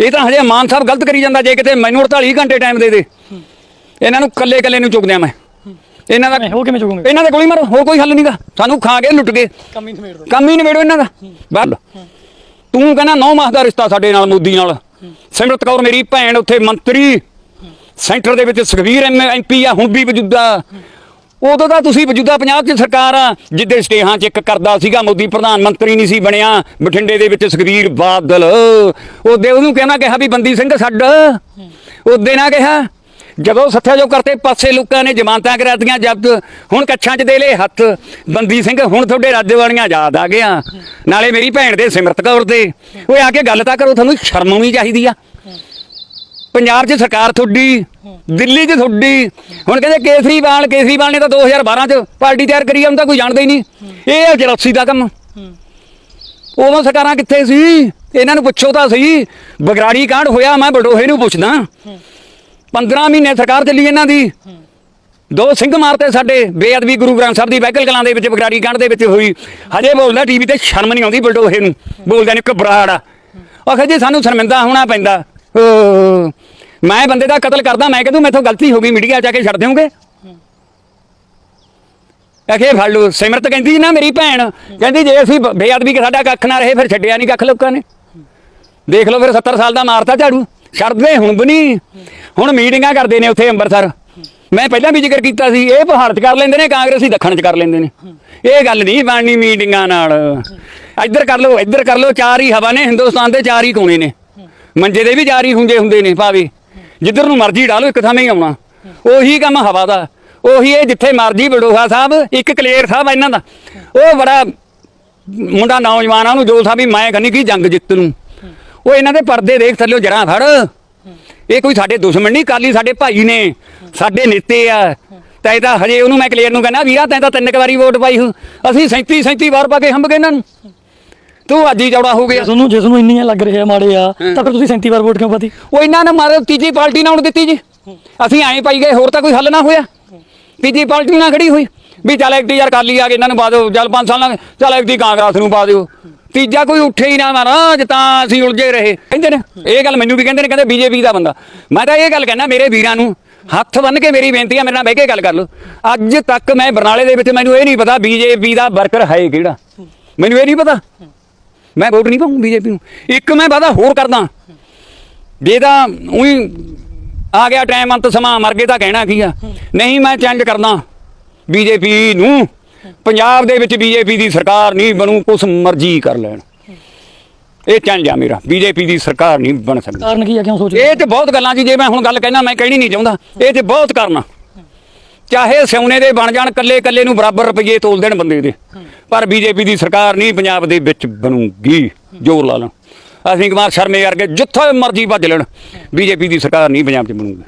ਇਹ ਤਾਂ ਹਜੇ ਮਾਨ ਸਾਹਿਬ ਗਲਤ ਕਰੀ ਜਾਂਦਾ ਜੇ ਕਿਤੇ ਮੈਨੂੰ 48 ਘੰਟੇ ਟਾਈਮ ਦੇ ਦੇ। ਇਹਨਾਂ ਨੂੰ ਕੱਲੇ ਕੱਲੇ ਨੂੰ ਚੁੱਕ ਦਿਆਂ ਮੈਂ। ਇਹਨਾਂ ਦਾ ਹੋ ਕਿਵੇਂ ਚੁਗੋਗੇ ਇਹਨਾਂ ਦੇ ਗੋਲੀ ਮਾਰੋ ਹੋਰ ਕੋਈ ਹੱਲ ਨਹੀਂਗਾ ਸਾਨੂੰ ਖਾ ਕੇ ਲੁੱਟ ਕੇ। ਕੰਮ ਹੀ ਨਿਬੇੜ ਦੋ ਕੰਮ ਹੀ ਨਿਬੇੜੋ ਇਹਨਾਂ ਦਾ। ਬੱਲ ਤੂੰ ਕਹਿੰਦਾ 9 ਮਾਸ ਦਾ ਰਿਸ਼ਤਾ ਸਾਡੇ ਨਾਲ ਮੋਦੀ ਨਾਲ। ਸਿਮਰਤ ਕੌਰ ਮੇਰੀ ਭੈਣ ਉੱਥੇ ਮੰਤਰੀ। ਸੈਂਟਰ ਦੇ ਵਿੱਚ ਸੁਖਵੀਰ ਐਮਪੀ ਆ ਹੁਣ ਵੀ ਮੌਜੂਦਾ। ਉਦੋਂ ਤਾਂ ਤੁਸੀਂ ਮੌਜੂਦਾ ਪੰਜਾਬ 'ਚ ਸਰਕਾਰ ਆ, ਜਿੱਦੇ ਸਟੇਹਾਂ 'ਚ ਇੱਕ ਕਰਦਾ ਸੀਗਾ, ਮੋਦੀ ਪ੍ਰਧਾਨ ਮੰਤਰੀ ਨਹੀਂ ਸੀ ਬਣਿਆ, ਬਠਿੰਡੇ ਦੇ ਵਿੱਚ ਸੁਖਵੀਰ ਬਾਦਲ। ਉਹਦੇ ਉਹਨੂੰ ਕਹਿਣਾ ਕਿਹਾ ਵੀ ਬੰਦੀ ਸਿੰਘ ਛੱਡ। ਉਹਦੇ ਨਾ ਕਿਹਾ, ਜਦੋਂ ਸੱਥਿਆਜੋਗ ਕਰਤੇ, ਪਾਸੇ ਲੋਕਾਂ ਨੇ ਜ਼ਮਾਨਤਾਂ ਕਰਾਤੀਆਂ ਜਬਤ, ਹੁਣ ਕੱਛਾਂ 'ਚ ਦੇ ਲਏ ਹੱਥ। ਬੰਦੀ ਸਿੰਘ ਹੁਣ ਤੁਹਾਡੇ ਰਾਜੇ ਵਾਲੀਆਂ ਯਾਦ ਆ ਗਿਆ ਨਾਲੇ ਮੇਰੀ ਭੈਣ ਦੇ ਸਿਮਰਤ ਕੌਰ ਦੇ। ਓਏ ਆ ਕੇ ਗੱਲ ਤਾਂ ਕਰੋ, ਤੁਹਾਨੂੰ ਸ਼ਰਮ ਆਉਣੀ ਚਾਹੀਦੀ ਆ। ਪੰਜਾਬ 'ਚ ਸਰਕਾਰ ਤੁਹਾਡੀ, ਦਿੱਲੀ 'ਚ ਤੁਹਾਡੀ। ਹੁਣ ਕਹਿੰਦੇ ਕੇਸਰੀਵਾਲ ਕੇਸਰੀਵਾਲ ਨੇ ਤਾਂ 2012 'ਚ ਪਾਰਟੀ ਤਿਆਰ ਕਰੀ ਆ ਤਾਂ ਕੋਈ ਜਾਣਦਾ ਹੀ ਨਹੀਂ। ਇਹ ਹੈ ਜਲਸੀ ਦਾ ਕੰਮ। ਉਦੋਂ ਸਰਕਾਰਾਂ ਕਿੱਥੇ ਸੀ? ਇਹਨਾਂ ਨੂੰ ਪੁੱਛੋ ਤਾਂ ਸਹੀ। ਬਗਰਾੜੀ ਕਾਂਡ ਹੋਇਆ, ਮੈਂ ਬਟੋਹੇ ਨੂੰ ਪੁੱਛਦਾ। 15 ਮਹੀਨੇ ਸਰਕਾਰ ਚੱਲੀ ਇਹਨਾਂ ਦੀ। ਦੋ ਸਿੰਘ ਮਾਰਤੇ ਸਾਡੇ, ਬੇਅਦਬੀ ਗੁਰੂ ਗ੍ਰੰਥ ਸਾਹਿਬ ਦੀ ਬਹਿਕਲ ਕਲਾਂ ਦੇ ਵਿੱਚ, ਬਗਰਾੜੀ ਕਾਂਡ ਦੇ ਵਿੱਚ ਹੋਈ। ਹਜੇ ਬੋਲਦਾ ਟੀਵੀ ਤੇ ਸ਼ਰਮ ਨਹੀਂ ਆਉਂਦੀ ਬਲਡੋਹੇ ਨੂੰ। ਬੋਲਦਾ ਨੇ ਘਬਰਾੜ ਆ। ਆਖੇ ਜੀ ਸਾਨੂੰ ਸ਼ਰਮਿੰਦਾ ਹੋਣਾ ਪੈਂਦਾ। ਮੈਂ ਬੰਦੇ ਦਾ ਕਤਲ ਕਰਦਾ, ਮੈਂ ਕਹਿੰਦਾ ਮੈਥੋਂ ਗਲਤੀ ਹੋ ਗਈ, ਮੀਡੀਆ ਜਾ ਕੇ ਛੱਡ ਦਿਓਗੇ? ਆਖੇ ਫੜ ਲਓ। ਸਿਮਰਤ ਕਹਿੰਦੀ ਨਾ ਮੇਰੀ ਭੈਣ, ਕਹਿੰਦੀ ਜੇ ਅਸੀਂ ਬ- ਬੇਅਦਬੀ ਕਿ ਸਾਡਾ ਕੱਖ ਨਾ ਰਹੇ, ਫਿਰ ਛੱਡਿਆ ਨਹੀਂ ਕੱਖ ਲੋਕਾਂ ਨੇ। ਦੇਖ ਲਓ ਫਿਰ 70 ਸਾਲ ਦਾ ਮਾਰਤਾ ਝਾੜੂ। ਛੱਡਦੇ ਹੁਣ ਵੀ ਨਹੀਂ ਹੁਣ ਮੀਟਿੰਗਾਂ ਕਰਦੇ ਨੇ ਉੱਥੇ ਅੰਮ੍ਰਿਤਸਰ। ਮੈਂ ਪਹਿਲਾਂ ਵੀ ਜ਼ਿਕਰ ਕੀਤਾ ਸੀ, ਇਹ ਪਹਾੜ 'ਚ ਕਰ ਲੈਂਦੇ ਨੇ, ਕਾਂਗਰਸੀ ਦੱਖਣ 'ਚ ਕਰ ਲੈਂਦੇ ਨੇ। ਇਹ ਗੱਲ ਨਹੀਂ ਬਣਨੀ ਮੀਟਿੰਗਾਂ ਨਾਲ। ਇੱਧਰ ਕਰ ਲਓ, ਇੱਧਰ ਕਰ ਲਓ, ਚਾਰ ਹੀ ਹਵਾ ਨੇ, ਹਿੰਦੁਸਤਾਨ ਦੇ ਚਾਰ ਹੀ ਕੋਨੇ ਨੇ। ਮੰਜੇ ਦੇ ਵੀ ਚਾਰ ਹੀ ਹੁੰਜੇ ਹੁੰਦੇ ਨੇ, ਭਾਵੇਂ ਜਿੱਧਰ ਨੂੰ ਮਰਜ਼ੀ ਡਾਲੋ ਇੱਕ ਥਾਂ ਹੀ ਆਉਣਾ। ਉਹੀ ਕੰਮ ਹਵਾ ਦਾ। ਉਹੀ ਇਹ ਜਿੱਥੇ ਮਰਜ਼ੀ ਬਡੋਹਾ ਸਾਹਿਬ, ਇੱਕ ਕਲੇਰ ਸਾਹਿਬ ਆ ਇਹਨਾਂ ਦਾ। ਉਹ ਬੜਾ ਮੁੰਡਾ ਨੌਜਵਾਨ ਆ, ਉਹਨੂੰ ਜੋ ਸਾਹਿਬ ਵੀ ਮੈਂ ਕਹਿੰਦੀ ਕੀ ਜੰਗ ਜਿੱਤ ਨੂੰ। ਉਹ ਇਹਨਾਂ ਦੇ ਪਰਦੇ ਦੇਖ ਥੱਲੇ ਜੜਾਂ ਫੜ। ਇਹ ਕੋਈ ਸਾਡੇ ਦੁਸ਼ਮਣ ਨਹੀਂ ਕਾਲੀ ਸਾਡੇ ਭਾਈ ਨੇ। ਸਾਡੇ ਨੇਤੇ ਆ। ਤੈ ਤਾਂ ਹਜੇ ਉਹਨੂੰ ਮੈਂ ਕਲੀਅਰ ਨੂੰ ਕਹਿੰਦਾ, ਵੀਰਾ, ਤੈਂ ਤਾਂ ਤਿੰਨ ਕੁ ਵਾਰੀ ਵੋਟ ਪਾਈ ਹੂੰ। ਅਸੀਂ 37 37 ਵਾਰ ਪਾ ਕੇ ਹੰਬ ਗਏ ਇਹਨਾਂ ਨੂੰ। ਤੂੰ ਅੱਜ ਹੀ ਚੌੜਾ ਹੋ ਗਿਆ। ਜਿਸ ਨੂੰ ਜਿਸ ਨੂੰ ਇੰਨੀਆਂ ਲੱਗ ਰਿਹਾ ਮਾੜੇ ਆ ਤਾਂ ਫਿਰ ਤੁਸੀਂ 37 ਵਾਰ ਵੋਟ ਕਿਉਂ ਪਾਤੀ? ਉਹ ਇਹਨਾਂ ਨੇ ਮਾਰੇ ਤੀਜੀ ਪਾਰਟੀ ਨਾਲ ਦਿੱਤੀ ਜੀ। ਅਸੀਂ ਐਂ ਪਾਈ ਗਏ ਹੋਰ ਤਾਂ ਕੋਈ ਹੱਲ ਨਾ ਹੋਇਆ। ਤੀਜੀ ਪਾਰਟੀ ਨਾਲ ਖੜੀ ਹੋਈ। ਵੀ ਚੱਲ ਇੱਕ ਯਾਰ ਕਰ ਲਈ ਆ ਕੇ ਇਹਨਾਂ ਨੂੰ ਪਾ ਦਿਓ ਚੱਲ ਪੰਜ ਸਾਲਾਂ ਚੱਲ ਇੱਕ ਦੀ ਕਾਂਗਰਸ ਨੂੰ ਪਾ ਦਿਓ। ਤੀਜਾ ਕੋਈ ਉੱਠੇ ਹੀ ਨਾ ਮਹਾਰਾਜ ਤਾਂ ਅਸੀਂ ਉਲਝੇ ਰਹੇ। ਕਹਿੰਦੇ ਨੇ ਇਹ ਗੱਲ ਮੈਨੂੰ ਵੀ ਕਹਿੰਦੇ ਨੇ ਕਹਿੰਦੇ ਬੀਜੇਪੀ ਦਾ ਬੰਦਾ। ਮੈਂ ਤਾਂ ਇਹ ਗੱਲ ਕਹਿਣਾ ਮੇਰੇ ਵੀਰਾਂ ਨੂੰ ਹੱਥ ਬੰਨ ਕੇ ਮੇਰੀ ਬੇਨਤੀ ਆ ਮੇਰੇ ਨਾਲ ਬਹਿ ਕੇ ਗੱਲ ਕਰ ਲਓ। ਅੱਜ ਤੱਕ ਮੈਂ ਬਰਨਾਲੇ ਦੇ ਵਿੱਚ ਮੈਨੂੰ ਇਹ ਨਹੀਂ ਪਤਾ ਬੀਜੇਪੀ ਦਾ ਵਰਕਰ ਹੈ ਕਿਹੜਾ। ਮੈਨੂੰ ਇਹ ਨਹੀਂ ਪਤਾ। ਮੈਂ ਵੋਟ ਨਹੀਂ ਪਾਉਂ ਬੀਜੇਪੀ ਨੂੰ। ਇੱਕ ਮੈਂ ਵਾਦਾ ਹੋਰ ਕਰਦਾ। ਜੇ ਤਾਂ ਉਹੀ ਆ ਗਿਆ ਟਾਈਮ ਅੰਤ ਸਮਾਂ ਮਰ ਗਏ ਤਾਂ ਕਹਿਣਾ ਕੀ ਆ? ਨਹੀਂ ਮੈਂ ਚੈਲੰਜ ਕਰਦਾ ਬੀਜੇਪੀ ਨੂੰ। ਪੰਜਾਬ ਦੇ ਵਿੱਚ ਬੀਜੇਪੀ ਦੀ ਸਰਕਾਰ ਨਹੀਂ ਬਣੂ ਕੁਛ ਮਰਜ਼ੀ ਕਰ ਲੈਣ। ਇਹ ਚੈਲੰਜ ਆ ਮੇਰਾ। ਬੀਜੇਪੀ ਦੀ ਸਰਕਾਰ ਨਹੀਂ ਬਣ ਸਕਦੀ। ਕਾਰਨ ਕੀ ਆ? ਕਿਉਂ ਸੋਚ ਇਹ ਤੇ ਬਹੁਤ ਗੱਲਾਂ ਜੀ ਜੇ ਮੈਂ ਹੁਣ ਗੱਲ ਕਹਿਣਾ ਮੈਂ ਕਹਿਣੀ ਨਹੀਂ ਚਾਹੁੰਦਾ। ਇਹ ਤੇ ਬਹੁਤ ਕਰਨਾ ਚਾਹੇ ਸਿਉਣੇ ਦੇ ਬਣ ਜਾਣ, ਕੱਲੇ ਕੱਲੇ ਨੂੰ ਬਰਾਬਰ ਰੁਪਏ ਤੋਲ ਦੇਣ ਬੰਦੇ ਦੇ। ਪਰ ਬੀਜੇਪੀ ਦੀ ਸਰਕਾਰ ਨਹੀਂ ਪੰਜਾਬ ਦੇ ਵਿੱਚ ਬਣੂਗੀ, ਜੋਰ ਲਾ ਲੈਣ ਅਸੀਂ ਕੁਮਾਰ ਸ਼ਰਮੇ ਵਰਗੇ ਜਿੱਥੇ ਮਰਜ਼ੀ ਭੱਜ ਲੈਣ, ਬੀਜੇਪੀ ਦੀ ਸਰਕਾਰ ਨਹੀਂ ਪੰਜਾਬ 'ਚ ਬਣੂਗੀ।